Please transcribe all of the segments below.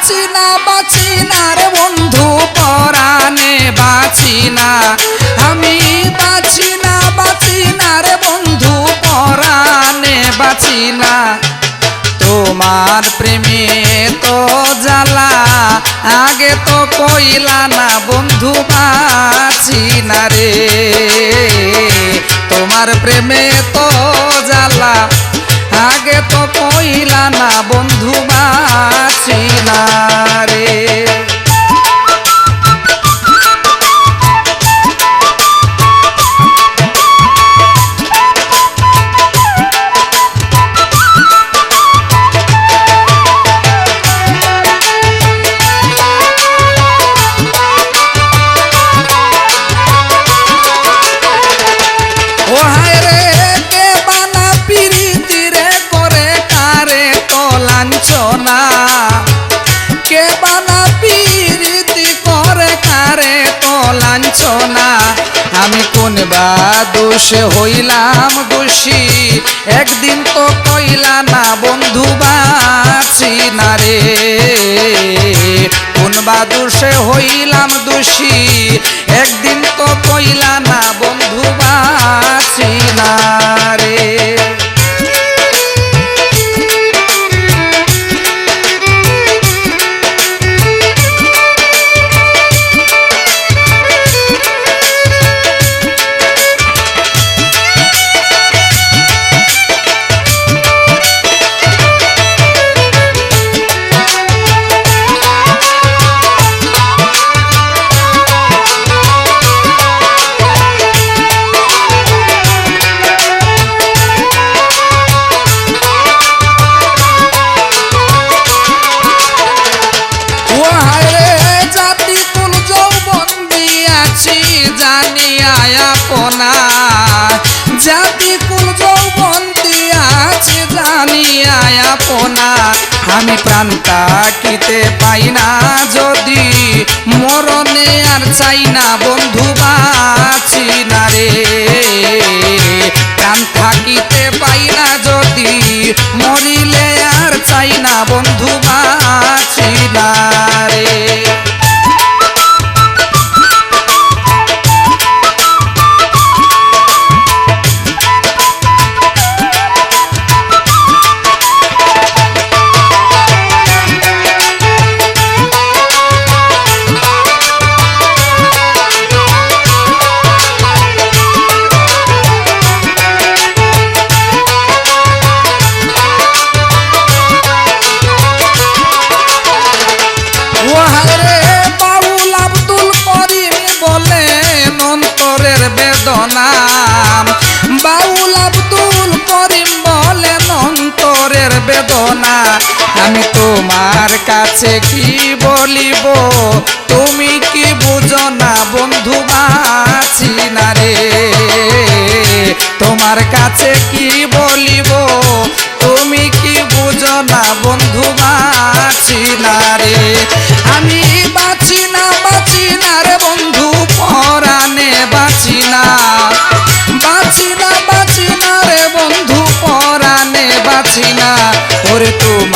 বাঁচি না বাঁচি না রে বন্ধু, পরাণে বাঁচি না আমি বাঁচি না বাঁচি না রে বন্ধু, পরাণে বাঁচি না তোমার প্রেমে তো জ্বালা, আগে তো কইলা না, বন্ধু বাঁচি না রে। তোমার প্রেমে তো জ্বালা আগে তো কইলা না বন্ধু না রে। লাঞ্ছনা কে বানা আমি দোষে হইলাম দোষী? একদিন তো কইলা, না বন্ধু বাছি না রে। কোন হইলাম দোষী? একদিন তো কইলা, না বন্ধু বাছি না জানিয়া আপনা জাতি কুল যৌবন দিয়াছি জানিয়া আপনা। আমি প্রাণ তাকিতে পাই না, যদি মরণে আর চাই না, বন্ধু বাছি না রে। প্রাণ থাকিতে পাই না, যদি মরিলে আর চাই না, বন্ধু বাছি না রে। বেদনা আমি তোমার কাছে কি বলিব? তুমি কি বুঝো না বন্ধু বাছি না রে। তোমার কাছে কি বলিব? তুমি কি বুঝো না বন্ধু বাছি না রে। আমি বাঁচি না বাঁচি না রে বন্ধু।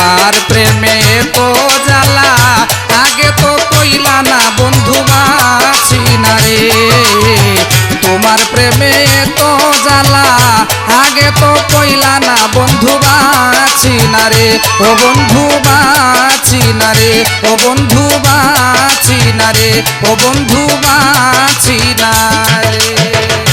তোমার প্রেমে তো জ্বালা, আগে তো কইলা না, বন্ধু বাঁচি না রে। তোমার প্রেমে তো জ্বালা, আগে তো কইলা না, বন্ধু বাছি না রে। ও বন্ধু বাছি না রে, ও বন্ধু বাছি না রে, ও বন্ধু বাছি না রে।